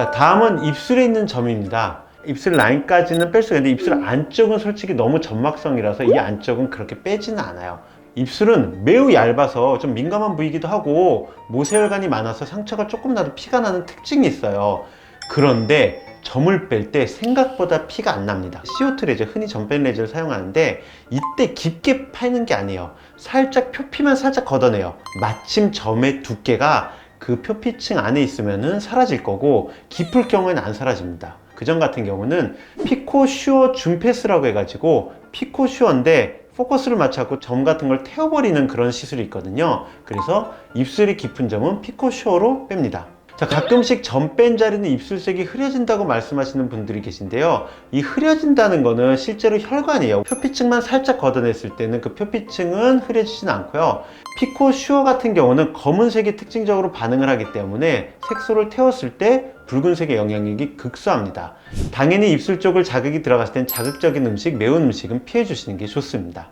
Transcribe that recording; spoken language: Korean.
자, 다음은 입술에 있는 점입니다. 입술 라인까지는 뺄 수가 있는데 입술 안쪽은 솔직히 너무 점막성이라서 이 안쪽은 그렇게 빼지는 않아요. 입술은 매우 얇아서 좀 민감한 부위이기도 하고 모세혈관이 많아서 상처가 조금 나도 피가 나는 특징이 있어요. 그런데 점을 뺄 때 생각보다 피가 안 납니다. CO2 레저, 흔히 점 빼는 레저를 사용하는데 이때 깊게 파는 게 아니에요. 살짝 표피만 살짝 걷어내요. 마침 점의 두께가 그 표피층 안에 있으면은 사라질 거고 깊을 경우에는 안 사라집니다. 그전 같은 경우는 피코 슈어 줌패스라고 해가지고 피코 슈어인데 포커스를 맞춰갖고 점 같은 걸 태워버리는 그런 시술이 있거든요. 그래서 입술이 깊은 점은 피코 슈어로 뺍니다. 자, 가끔씩 점 뺀 자리는 입술색이 흐려진다고 말씀하시는 분들이 계신데요. 이 흐려진다는 거는 실제로 혈관이에요. 표피층만 살짝 걷어냈을 때는 그 표피층은 흐려지진 않고요. 피코 슈어 같은 경우는 검은색이 특징적으로 반응을 하기 때문에 색소를 태웠을 때 붉은색의 영향력이 극소합니다. 당연히 입술 쪽을 자극이 들어갔을 땐 자극적인 음식, 매운 음식은 피해 주시는 게 좋습니다.